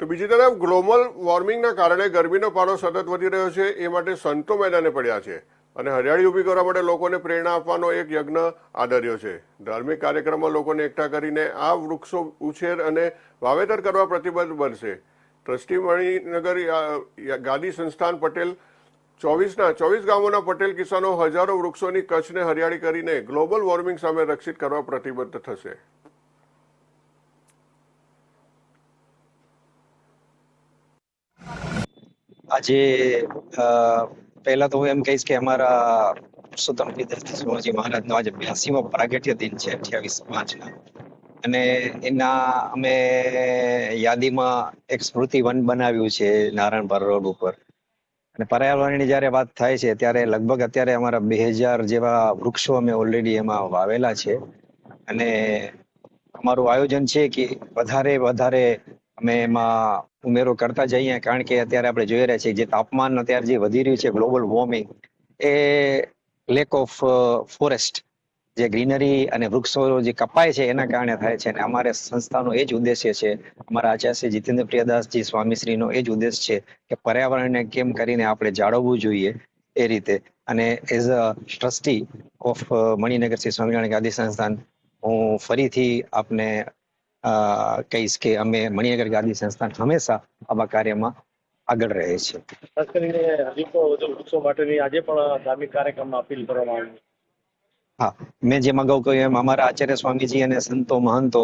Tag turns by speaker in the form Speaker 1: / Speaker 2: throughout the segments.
Speaker 1: તો બીજી તરફ ગ્લોબલ વોર્મિંગના કારણે ગરમીનો પારો સતત વધી રહ્યો છે, એ માટે સંતો મેદાને પડ્યા છે. અને હરિયાળી ઊભી કરવા માટે લોકોને પ્રેરણા આપવાનો એક યજ્ઞ આદર્યો છે. ધાર્મિક કાર્યક્રમમાં લોકોને એકઠા કરીને આ વૃક્ષો ઉછેર અને વાવેતર કરવા પ્રતિબદ્ધ બનશે. ટ્રસ્ટી મણિનગર ગાદી સંસ્થાન પટેલ ચોવીસના, ચોવીસ ગામોના પટેલ કિસાનો હજારો વૃક્ષોની કચ્છને હરિયાળી કરીને ગ્લોબલ વોર્મિંગ સામે રક્ષિત કરવા પ્રતિબદ્ધ થશે.
Speaker 2: આજે પહેલા તો હું એમ કહીશ કે અમારા પુરુષોત્તમ સ્વામીજી મહારાજનો આજે બ્યાસીમો પ્રાગટ્ય દિન છે, અઠ્યાવીસ પાંચના અને એના અમે યાદીમાં એક સ્મૃતિ વન બનાવ્યું છે નારાયણપર રોડ ઉપર. અને પર્યાવરણની જ્યારે વાત થાય છે, ત્યારે લગભગ અત્યારે અમારા બે હજાર જેવા વૃક્ષો અમે ઓલરેડી એમાં વાવેલા છે. અને અમારું આયોજન છે કે વધારે વધારે અમે એમાં ઉમેરો કરતા જઈએ, કારણ કે અત્યારે આપણે જોઈ રહ્યા છીએ જે તાપમાન અત્યારે જે વધી રહ્યું છે ગ્લોબલ વોર્મિંગ એ લેક ઓફ ફોરેસ્ટ જે ગ્રીનરી અને વૃક્ષો જે કપાય છે, એના કારણે થાય છે. અને અમારે સંસ્થાનો એ જ ઉદ્દેશ્ય છે, અમારા આચાર્ય જીતેન્દ્ર પ્રિયદાસજી સ્વામીશ્રીનો એ જ ઉદ્દેશ છે કે પર્યાવરણને કેમ કરીને આપણે જાળવવું જોઈએ એ રીતે. અને as a trustee of Maninagar Shri Swaminarayan Gadi Sansthan, હું ફરીથી આપને કહીશ કે અમે મણિનગર ગાદી સંસ્થાન હંમેશા આવા કાર્યમાં આગળ રહે છે.
Speaker 3: ખાસ કરીને વધુ વૃક્ષો માટેની આજે પણ ધાર્મિક કાર્યક્રમમાં અપીલ કરવામાં આવી.
Speaker 2: હા મેં જેમ અગાઉ કહ્યું એમ અમારા આચાર્ય સ્વામીજી અને સંતો મહંતો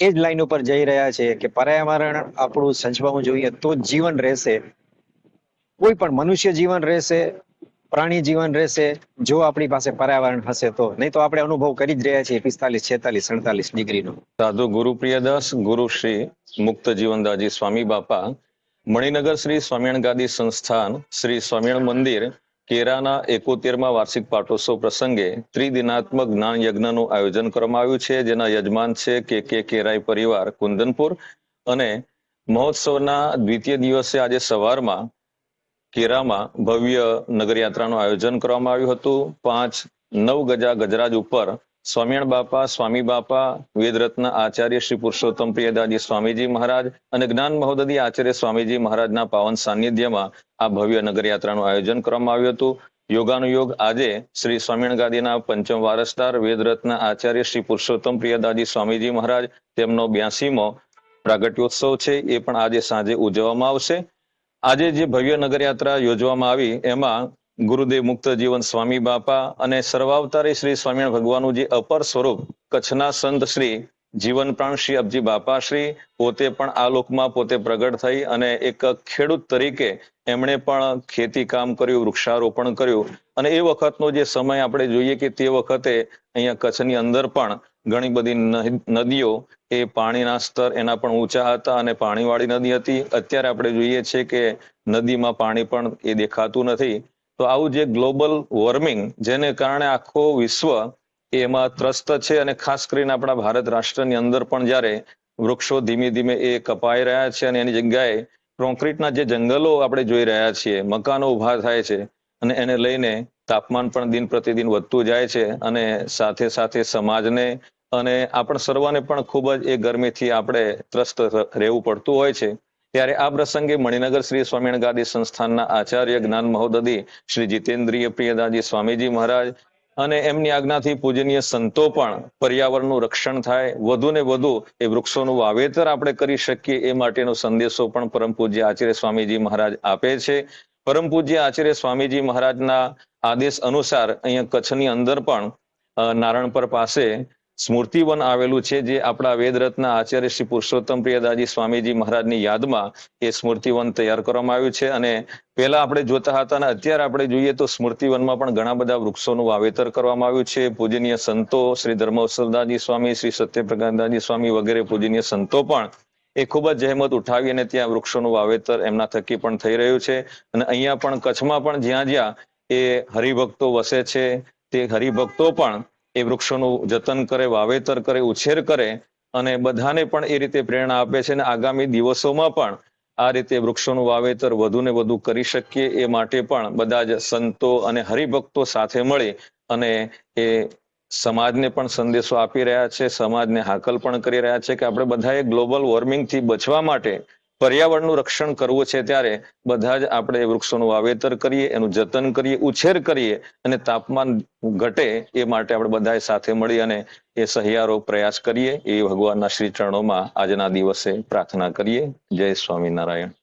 Speaker 2: એ જ લાઈન ઉપર જઈ રહ્યા છે કે પર્યાવરણ આપણું સચવાવું જોઈએ તો જ જીવન રહેશે. કોઈ પણ મનુષ્ય જીવન રહેશે પ્રાણી જીવન રહેશે, જો આપણી પાસે પર્યાવરણ હશે તો. નહીં તો આપણે અનુભવ કરી જ રહ્યા છીએ પિસ્તાલીસ, છેતાલીસ, સડતાલીસ ડિગ્રીનો.
Speaker 4: સાધુ ગુરુપ્રિયદાસ ગુરુ શ્રી મુક્ત જીવનદાસજી સ્વામી બાપા, મણિનગર શ્રી સ્વામિયણ ગાદી સંસ્થાન, શ્રી સ્વામિયણ મંદિર, કેરાના એકોતેરમાં વાર્ષિક પાટોત્સવ પ્રસંગે ત્રિદિનાત્મક જ્ઞાન યજ્ઞનું આયોજન કરવામાં આવ્યું છે, જેના યજમાન છે કે કે કેરાઈ પરિવાર કુંદનપુર. અને મહોત્સવના દ્વિતીય દિવસે આજે સવારમાં કેરામાં ભવ્ય નગરયાત્રાનું આયોજન કરવામાં આવ્યું હતું. પાંચ નવ ગજા ગજરાજ ઉપર સ્વામિનારાયણ બાપા, સ્વામી બાપા, વેદરત્ન આચાર્ય શ્રી પુરુષોત્તમ પ્રિયદાજી સ્વામીજી મહારાજ અને જ્ઞાન મહોદય આચાર્ય સ્વામીજી મહારાજના પાવન સાનિધ્યમાં આ ભવ્ય નગરયાત્રાનું આયોજન કરવામાં આવ્યું હતું. યોગાનુયોગ આજે શ્રી સ્વામિનારાયણ ગાદીના પંચમ વારસદાર વેદરત્ન આચાર્ય શ્રી પુરુષોત્તમ પ્રિયદાજી સ્વામીજી મહારાજ તેમનો બ્યાસીમો પ્રાગટ્યોત્સવ છે. એ પણ આજે સાંજે ઉજવવામાં આવશે. આજે જે ભવ્ય નગરયાત્રા યોજવામાં આવી, એમાં ગુરુદેવ મુક્ત જીવન સ્વામી બાપા અને સર્વાવતારી શ્રી સ્વામિનારાયણ ભગવાનનું જે અપર સ્વરૂપ કચ્છના સંત શ્રી જીવન પ્રાણ શ્રી અબજી બાપાશ્રી પોતે પણ આ લોકમાં પોતે પ્રગટ થઈ અને એક ખેડૂત તરીકે એમણે પણ ખેતી કામ કર્યું, વૃક્ષારોપણ કર્યું. અને એ વખતનો જે સમય આપણે જોઈએ કે તે વખતે અહીંયા કચ્છની અંદર પણ ઘણી બધી નદીઓ એ પાણીના સ્તર એના પણ ઊંચા હતા અને પાણીવાળી નદી હતી. અત્યારે આપણે જોઈએ છીએ કે નદીમાં પાણી પણ એ દેખાતું નથી. તો આવું જે ગ્લોબલ વોર્મિંગ જેને કારણે આખો વિશ્વ એમાં ત્રસ્ત છે અને ખાસ કરીને આપણા ભારત રાષ્ટ્રની અંદર પણ જ્યારે વૃક્ષો ધીમે ધીમે એ કપાઈ રહ્યા છે અને એની જગ્યાએ કોન્ક્રીટના જે જંગલો આપણે જોઈ રહ્યા છીએ, મકાનો ઊભા થાય છે અને એને લઈને તાપમાન પણ દિન પ્રતિદિન વધતું જાય છે અને સાથે સાથે સમાજને અને આપણ સર્વને પણ ખૂબ જ એ ગરમીથી આપણે ત્રસ્ત રહેવું પડતું હોય છે. ત્યારે આ પ્રસંગે મણિનગર શ્રી સ્વામિનારાયણ ગાદી સંસ્થાનના આચાર્ય જ્ઞાન મહોદધી શ્રી જીતેન્દ્રિય પ્રિયદાજી સ્વામીજી મહારાજ અને એમની આજ્ઞાથી પૂજનીય સંતો પણ પર્યાવરણનું રક્ષણ થાય, વધુ ને વધુ એ વૃક્ષોનું વાવેતર આપણે કરી શકીએ એ માટેનો સંદેશો પણ પરમ પૂજ્ય આચાર્ય સ્વામીજી મહારાજ આપે છે. પરમ પૂજ્ય આચાર્ય સ્વામીજી મહારાજના આદેશ અનુસાર અહીંયા કચ્છની અંદર પણ નારણપર પાસે સ્મૃતિવન આવેલું છે જે આપણા વેદરત્ન આચાર્ય શ્રી પુરુષોત્તમ પ્રિયદાજી સ્વામીજી મહારાજની યાદમાં એ સ્મૃતિવન તૈયાર કરવામાં આવ્યું છે. અને પહેલા આપણે જોતા હતા અને અત્યારે આપણે જોઈએ તો સ્મૃતિવનમાં પણ ઘણા બધા વૃક્ષોનું વાવેતર કરવામાં આવ્યું છે. પૂજનીય સંતો શ્રી ધર્મવસલદાસજી સ્વામી, શ્રી સત્યપ્રકાશદાજી સ્વામી વગેરે પૂજનીય સંતો પણ એ ખૂબ જ જહેમત ઉઠાવી અને ત્યાં વૃક્ષોનું વાવેતર એમના થકી પણ થઈ રહ્યું છે. અને અહીંયા પણ કચ્છમાં પણ જ્યાં જ્યાં એ હરિભક્તો વસે છે, તે હરિભક્તો પણ એ વૃક્ષોનું જતન કરે, વાવેતર કરે, ઉછેર કરે અને બધાને પણ એ રીતે પ્રેરણા આપે છે અને આગામી દિવસોમાં પણ આ રીતે વૃક્ષોનું વાવેતર વધુ ને વધુ કરી શકીએ એ માટે પણ બધા જ સંતો અને હરિભક્તો સાથે મળી અને એ સમાજને પણ સંદેશો આપી રહ્યા છે, સમાજને હાકલ પણ કરી રહ્યા છે કે આપણે બધાએ ગ્લોબલ વોર્મિંગથી બચવા માટે પર્યાવરણનું રક્ષણ કરવું છે ત્યારે બધા જ આપણે વૃક્ષોનું વાવેતર કરીએ, એનું જતન કરીએ, ઉછેર કરીએ અને તાપમાન ઘટે એ માટે આપણે બધાએ સાથે મળી અને એ સહિયારો પ્રયાસ કરીએ. એ ભગવાનના શ્રી ચરણોમાં આજના દિવસે પ્રાર્થના કરીએ. જય સ્વામિનારાયણ.